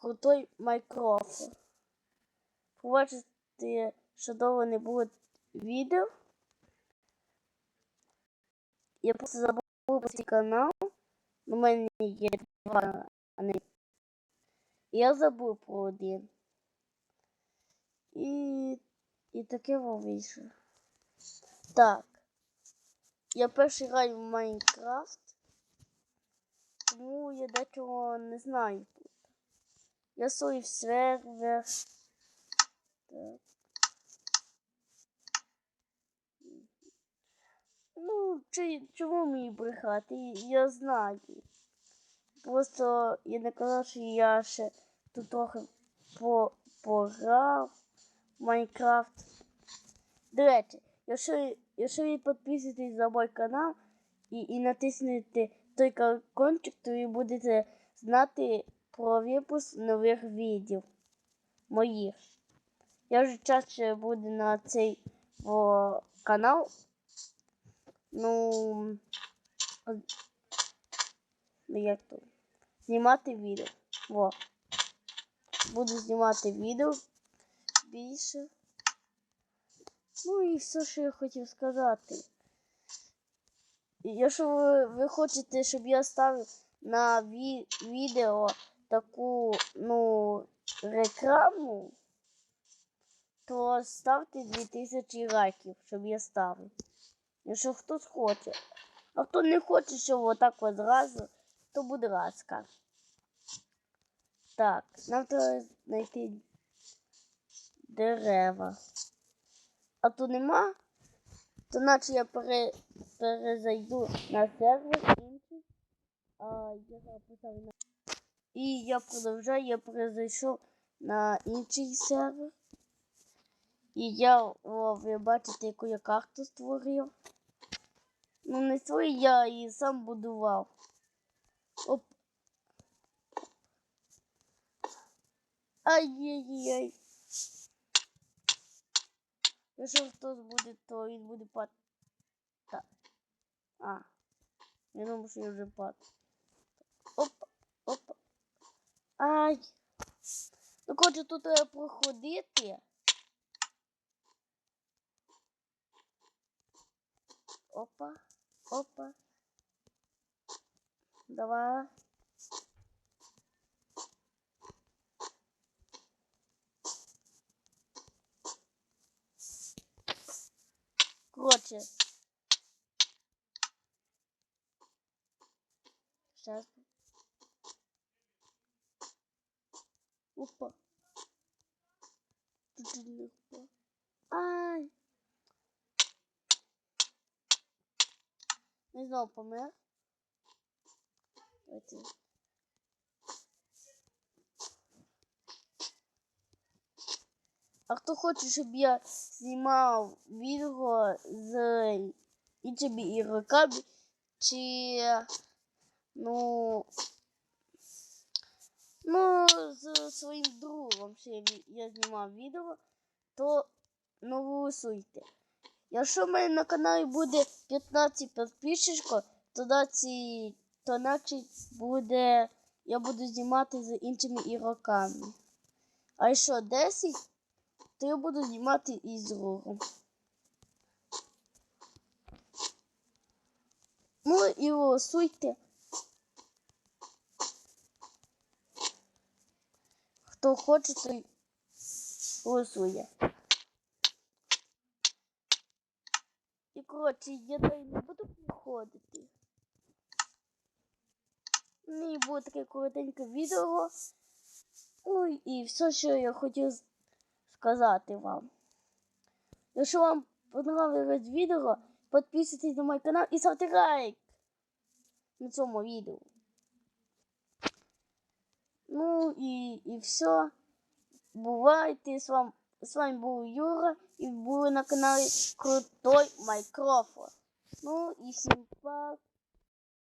крутой Майкрофон. Побачите, що довго не буде відео. Я просто забув про цей канал. У мене є два, а. Я забув про один. І. І таке вийшло. Так. Я перший граю в Майнкрафт. Тому я дечого не знаю свій сервер. Так. Ну, чи, чому мені брехати? Я знаю. Просто я не казав, що я ще тут трохи по, пограв Майнкрафт. До речі, якщо, якщо ви підписуєтесь на мій канал і, і натиснете той колокольчик, то ви будете знати про випуск нових відео моїх. Я вже часто буду на цей о, канал. Ну, ну як то? Знімати відео. Во. Буду знімати відео більше. Ну і все, що я хотів сказати. Якщо ви, ви хочете, щоб я ставив на ві відео таку, ну, рекламу, то ставте 2000 лайків, щоб я ставив. Якщо хтось хоче. А хто не хоче, щоб отак от зразу, то буде ласка. Так, нам треба знайти дерева. А тут нема, то наче я пере, перезайду на сервер інший. А я зараз на. І я продовжаю, я перезайшов на інший сервер. І я, о, ви бачите, яку я карту створив. Ну, не свою, я її сам будував. Оп. Ай-яй-яй. Якщо хтось буде, то він буде пад. Так. А. Я думав, що я вже пад. Ай. Ну, коротше, тут треба проходити. Опа, опа. Давай. Короче. Сейчас. Опа. Ай. Не знал, помер. Давайте. А хто хоче, щоб я знімав відео з іншими ігроками, чи ну ну своїм другом, що я, знімав відео, то ну голосуйте. Якщо в мене на каналі буде 15 підписчиків, то значить, то значить буде, я буду знімати з іншими ігроками. А якщо 10, то я буду знімати із другом. Ну і голосуйте. Хто хоче, той голосує. І коротше, я далі не буду приходити. Ну і буде таке коротеньке відео. Ой, і все, що я хотів сказати вам. Якщо вам понравилось відео, підписуйтесь на мій канал і ставте лайк на цьому відео. Ну і, і все. Бувайте з вами. З вами був Юра і були на каналі Крутой Майкрофон. Ну і всім пока.